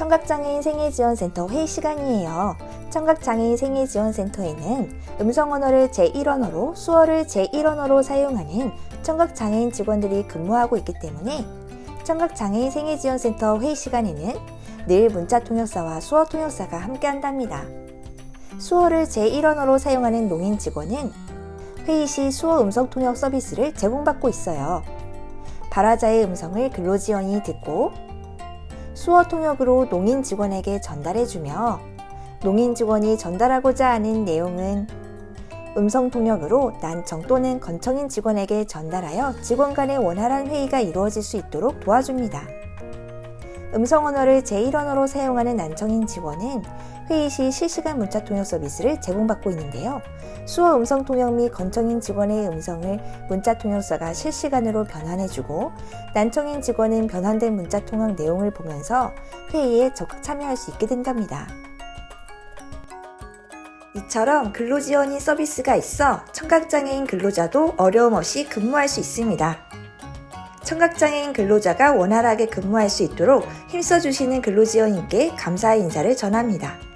청각장애인 생애지원센터 회의 시간이에요. 청각장애인 생애지원센터에는 음성 언어를 제1언어로 수어를 제1언어로 사용하는 청각장애인 직원들이 근무하고 있기 때문에 청각장애인 생애지원센터 회의 시간에는 늘 문자통역사와 수어통역사가 함께 한답니다. 수어를 제1언어로 사용하는 농인 직원은 회의 시 수어 음성 통역 서비스를 제공받고 있어요. 발화자의 음성을 근로지원이 듣고 수어 통역으로 농인 직원에게 전달해주며 농인 직원이 전달하고자 하는 내용은 음성 통역으로 난청 또는 건청인 직원에게 전달하여 직원 간의 원활한 회의가 이루어질 수 있도록 도와줍니다. 음성 언어를 제1 언어로 사용하는 난청인 직원은 회의 시 실시간 문자 통역 서비스를 제공받고 있는데요. 수어 음성 통역 및 건청인 직원의 음성을 문자 통역사가 실시간으로 변환해주고 난청인 직원은 변환된 문자 통역 내용을 보면서 회의에 적극 참여할 수 있게 된답니다. 이처럼 근로지원인 서비스가 있어 청각장애인 근로자도 어려움 없이 근무할 수 있습니다. 청각장애인 근로자가 원활하게 근무할 수 있도록 힘써주시는 근로지원인께 감사의 인사를 전합니다.